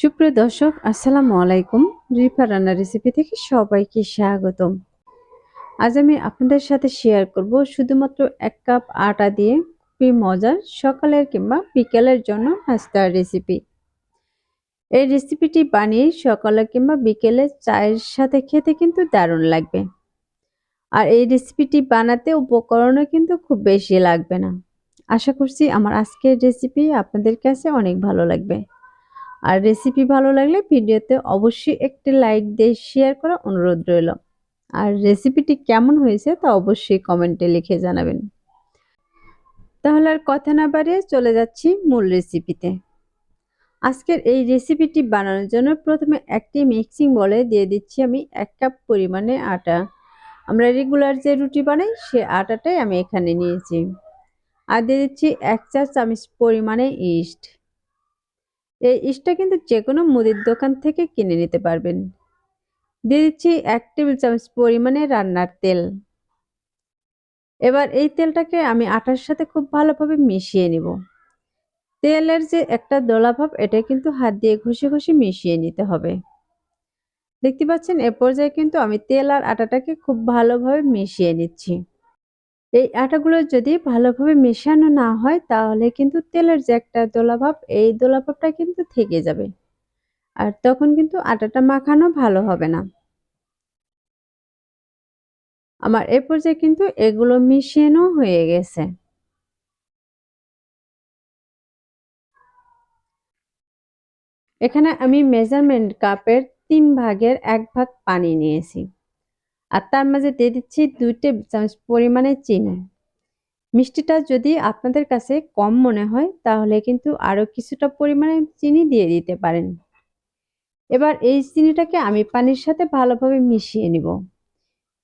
সুপ্রিয় দর্শক, আসসালামু আলাইকুম। রিফা রান্না রেসিপি থেকে সবাইকে স্বাগতম। আজ আমি আপনাদের সাথে শেয়ার করব শুধুমাত্র এক কাপ আটা দিয়ে খুবই মজার সকালের কিংবা বিকেলের জন্য নাস্তার রেসিপি এই রেসিপিটি বানিয়ে সকালে কিংবা বিকেলে চায়ের সাথে খেতে কিন্তু দারুণ লাগবে। আর এই রেসিপিটি বানাতে উপকরণও কিন্তু খুব বেশি লাগবে না। আশা করছি আমার আজকের রেসিপি আপনাদের কাছে অনেক ভালো লাগবে। আর রেসিপি ভালো লাগলে ভিডিওতে অবশ্যই একটি লাইক দিয়ে শেয়ার করা অনুরোধ রইল। আর রেসিপিটি কেমন হয়েছে তা অবশ্যই কমেন্টে লিখে জানাবেন। তাহলে আর কথা না বাড়িয়ে চলে যাচ্ছি মূল রেসিপিতে আজকের এই রেসিপিটি বানানোর জন্য প্রথমে একটি মিক্সিং বলে দিয়ে দিচ্ছি আমি এক কাপ পরিমাণে আটা। আমরা রেগুলার যে রুটি বানাই, সে আটাটাই আমি এখানে নিয়েছি। আর দিয়ে দিচ্ছি এক চা চামচ পরিমাণে ইস্ট এই ইস্টটা কিন্তু যে কোনো মুদির দোকান থেকে কিনে নিতে পারবেন। দিয়ে দিচ্ছি এক টেবিল চামচ পরিমাণে রান্নার তেল। এবার এই তেলটাকে আমি আটার সাথে খুব ভালোভাবে মিশিয়ে নিব। তেলের যে একটা দোলাভাব এটা কিন্তু হাত দিয়ে ঘষে ঘষে মিশিয়ে নিতে হবে। দেখতে পাচ্ছেন, এ পর্যায়ে কিন্তু আমি তেল আর আটাটাকে খুব ভালোভাবে মিশিয়ে নিচ্ছি। এই আটাগুলো যদি ভালোভাবে মেশানো না হয়, তাহলে কিন্তু তেলের যে একটা দোলাভাব, এই দোলাভাবটা কিন্তু থেকে যাবে। আর তখন কিন্তু আটাটা মাখানো ভালো হবে না। আমার এ পর্যায়ে কিন্তু এগুলো মিশিয়েও হয়ে গেছে। এখানে আমি মেজারমেন্ট কাপের তিন ভাগের এক ভাগ পানি নিয়েছি। আর তার মাঝে দিয়ে দিচ্ছি দুই টেবিল চামচ পরিমাণে চিনি। মিষ্টিটা যদি আপনাদের কাছে কম মনে হয়, তাহলে কিন্তু আরও কিছুটা পরিমাণে চিনি দিয়ে দিতে পারেন। এবার এই চিনিটাকে আমি পানির সাথে ভালোভাবে মিশিয়ে নিব।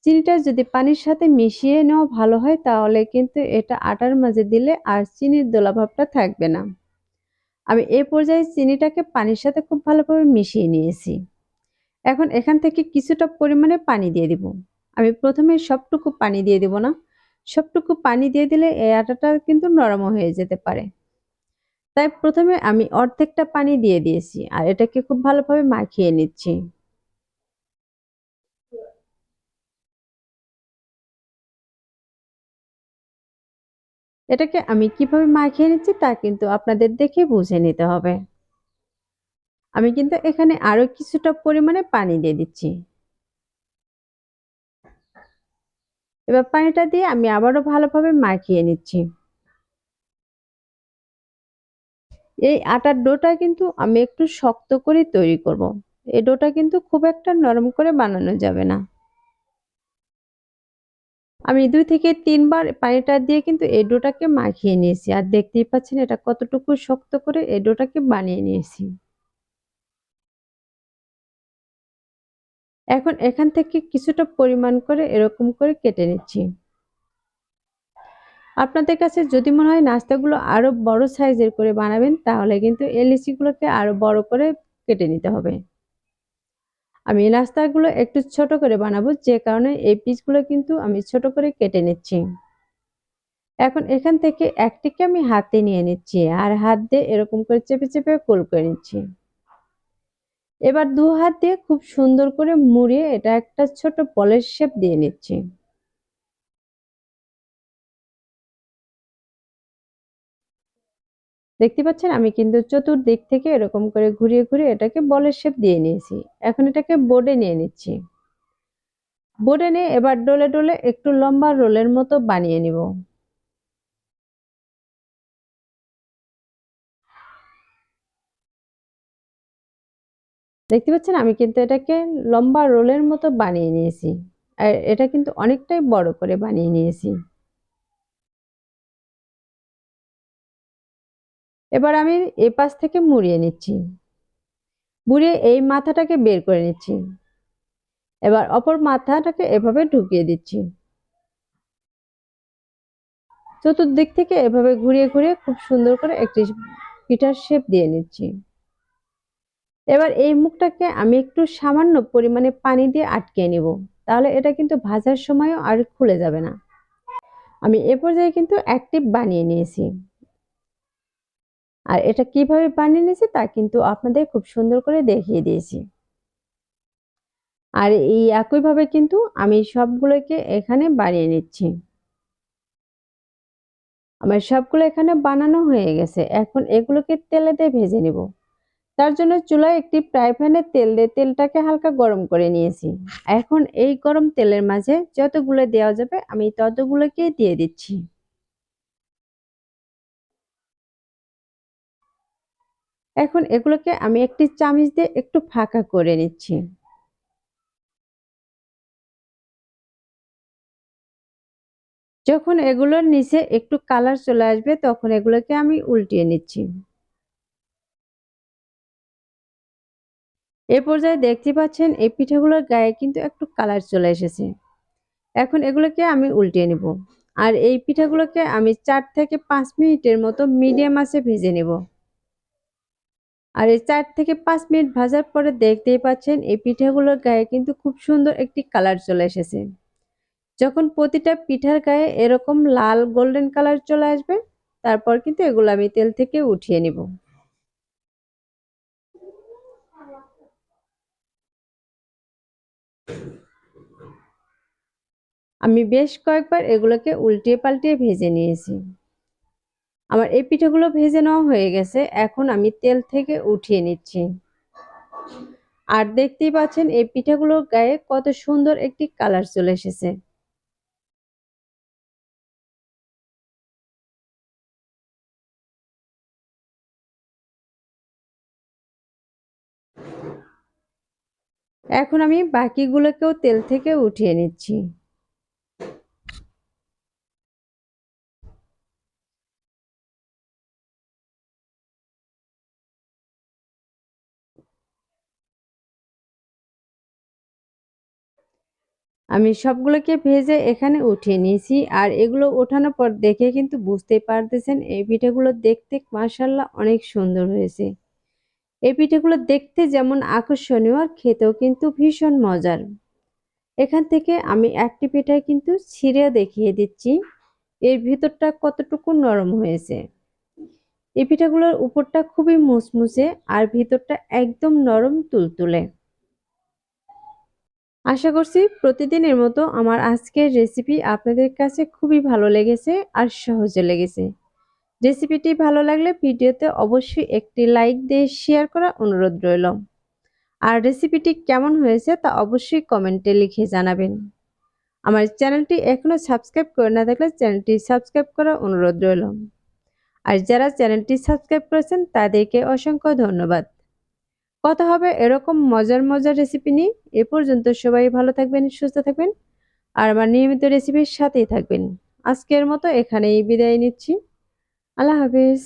চিনিটা যদি পানির সাথে মিশিয়ে নেওয়া ভালো হয়, তাহলে কিন্তু এটা আটার মাঝে দিলে আর চিনির দোলাভাবটা থাকবে না। আমি এ পর্যায়ে চিনিটাকে পানির সাথে খুব ভালোভাবে মিশিয়ে নিয়েছি। এখন এখান থেকে কিছুটা পরিমাণে পানি দিয়ে দিব। আমি প্রথমে সবটুকু পানি দিয়ে দিব না। সবটুকু পানি দিয়ে দিলে এই আটাটা কিন্তু নরম হয়ে যেতে পারে। তাই প্রথমে আমি অর্ধেকটা পানি দিয়ে দিয়েছি আর এটাকে খুব ভালোভাবে মাখিয়ে নিচ্ছি। এটাকে আমি কীভাবে মাখিয়ে নিচ্ছি তা কিন্তু আপনাদের দেখে বুঝে নিতে হবে। আমি কিন্তু এখানে আরও কিছুটা পরিমাণে পানি দিয়ে দিচ্ছি। এবার পানিটা দিয়ে আমি আবারও ভালোভাবে মাখিয়ে নিচ্ছি। এই আটার ডোটা কিন্তু আমি একটু শক্ত করে তৈরি করব। এই ডোটা কিন্তু খুব একটা নরম করে বানানো যাবে না। আমি দুই থেকে তিনবার পানিটা দিয়ে কিন্তু এই ডোটাকে মাখিয়ে নিয়েছি। আর দেখতেই পাচ্ছেন এটা কতটুকু শক্ত করে এই ডোটাকে বানিয়ে নিয়েছি। এখন এখান থেকে কিছুটা পরিমাণ করে এরকম করে কেটে নিচ্ছি। আপনাদের কাছে যদি মনে হয় নাস্তাগুলো আরও বড় সাইজের করে বানাবেন, তাহলে কিন্তু এই লিচিগুলোকে আরও বড় করে কেটে নিতে হবে। আমি নাস্তাগুলো একটু ছোট করে বানাবো, যে কারণে এই পিসগুলো কিন্তু আমি ছোট করে কেটে নিচ্ছি। এখন এখান থেকে একটিকে আমি হাতে নিয়ে নিচ্ছি আর হাত দিয়ে এরকম করে চেপে চেপে কোল করে নিচ্ছি। এবার দু হাত দিয়ে খুব সুন্দর করে মুড়িয়ে এটা একটা ছোট পলের শেপ দিয়ে নিচ্ছি। দেখতে পাচ্ছেন আমি কিন্তু চতুর্দিক থেকে এরকম করে ঘুরিয়ে ঘুরিয়ে এটাকে বলের শেপ দিয়ে নিয়েছি। এখন এটাকে বোর্ডে নিয়ে নিচ্ছি। বোর্ডে নিয়ে এবার ডোলে ডোলে একটু লম্বা রোলের মতো বানিয়ে নিব। দেখতে পাচ্ছেন? আমি কিন্তু এটাকে লম্বা রোলের মতো বানিয়ে নিয়েছি। আর এটা কিন্তু অনেকটাই বড় করে বানিয়ে নিয়েছি। এবার আমি এ পাশ থেকে মুড়িয়ে নিচ্ছি। মুড়িয়ে এই মাথাটাকে বের করে নিচ্ছি। এবার অপর মাথাটাকে এভাবে ঢুকিয়ে দিচ্ছি। চতুর্দিক থেকে এভাবে ঘুরিয়ে ঘুরিয়ে খুব সুন্দর করে একটি পিঠার শেপ দিয়ে নিচ্ছি। এবার এই মুখটাকে আমি একটু সামান্য পরিমাণে পানি দিয়ে আটকে নিব। তাহলে এটা কিন্তু ভাজার সময়ও আর খুলে যাবে না। আমি এ পর্যায়ে কিন্তু অ্যাক্টিভ বানিয়ে নিয়েছি। আর এটা কীভাবে বানিয়ে নিয়েছি তা কিন্তু আপনাদের খুব সুন্দর করে দেখিয়ে দিয়েছি। আর এই একইভাবে কিন্তু আমি সবগুলোকে এখানে বানিয়ে নিচ্ছি। আমার সবগুলো এখানে বানানো হয়ে গেছে। এখন এগুলোকে তেলে দিয়ে ভেজে নেব। তার জন্য চুলায় একটি ফ্রাই প্যানে তেল দিয়ে তেলটাকে হালকা গরম করে নিয়েছি। এখন এই গরম তেলের মাঝে যতগুলো দেওয়া যাবে, আমি ততগুলোকে দিয়ে দিচ্ছি। এখন এগুলোকে আমি একটি চামচ দিয়ে একটু ফাঁকা করে নিচ্ছি। যখন এগুলোর নিচে একটু কালার চলে আসবে, তখন এগুলোকে আমি উল্টিয়ে নিচ্ছি। এ পর্যায়ে দেখতে পাচ্ছেন এই পিঠাগুলোর গায়ে কিন্তু একটু কালার চলে এসেছে। এখন এগুলোকে আমি উল্টিয়ে নেব আর এই পিঠাগুলোকে আমি চার থেকে পাঁচ মিনিটের মতো মিডিয়াম আছে ভেজে নেব। আর এই চার থেকে পাঁচ মিনিট ভাজার পরে দেখতেই পাচ্ছেন এই পিঠাগুলোর গায়ে কিন্তু খুব সুন্দর একটি কালার চলে এসেছে। যখন প্রতিটা পিঠার গায়ে এরকম লাল গোল্ডেন কালার চলে আসবে, তারপর কিন্তু এগুলো আমি তেল থেকে উঠিয়ে নিব। আমি বেশ কয়েকবার এগুলোকে উল্টিয়ে পাল্টিয়ে ভেজে নিয়েছি। আমার এই পিঠেগুলো ভেজে নেওয়া হয়ে গেছে, এখন আমি তেল থেকে উঠিয়ে নিচ্ছি। আর দেখতেই পাচ্ছেন এই পিঠেগুলোর গায়ে কত সুন্দর একটি কালার চলে এসেছে। এখন আমি বাকিগুলোকেও তেল থেকে উঠিয়ে নিচ্ছি। আমি সবগুলোকে ভেজে এখানে উঠিয়ে নিয়েছি আর এগুলো ওঠানোর পর দেখে কিন্তু বুঝতেই পারতেছেন এই পিঠেগুলো দেখতে মাসাল্লাহ অনেক সুন্দর হয়েছে। এই পিঠেগুলো দেখতে যেমন আকর্ষণীয় আর খেতেও কিন্তু ভীষণ মজার। এখান থেকে আমি একটি পিঠায় কিন্তু ছিঁড়ে দেখিয়ে দিচ্ছি। এর ভিতরটা কতটুকু নরম হয়েছে। এই পিঠাগুলোর উপরটা খুবই মুসমুসে আর ভিতরটা একদম নরম তুলতুলে। আশা করছি প্রতিদিনের মতো আমার আজকের রেসিপি আপনাদের কাছে খুবই ভালো লেগেছে আর সহজে লেগেছে। রেসিপিটি ভালো লাগলে ভিডিওতে অবশ্যই একটি লাইক দিয়ে শেয়ার করা অনুরোধ রইল। আর রেসিপিটি কেমন হয়েছে তা অবশ্যই কমেন্টে লিখে জানাবেন। আমার চ্যানেলটি এখনও সাবস্ক্রাইব করে না থাকলে চ্যানেলটি সাবস্ক্রাইব করার অনুরোধ রইল। আর যারা চ্যানেলটি সাবস্ক্রাইব করেছেন তাদেরকে অসংখ্য ধন্যবাদ। কথা হবে এরকম মজার মজার রেসিপি নিয়ে। এ পর্যন্ত সবাই ভালো থাকবেন, সুস্থ থাকবেন। আর আমার নিয়মিত রেসিপির সাথেই থাকবেন। আজকের মতো এখানেই বিদায় নিচ্ছি। আল্লাহ হাফিজ।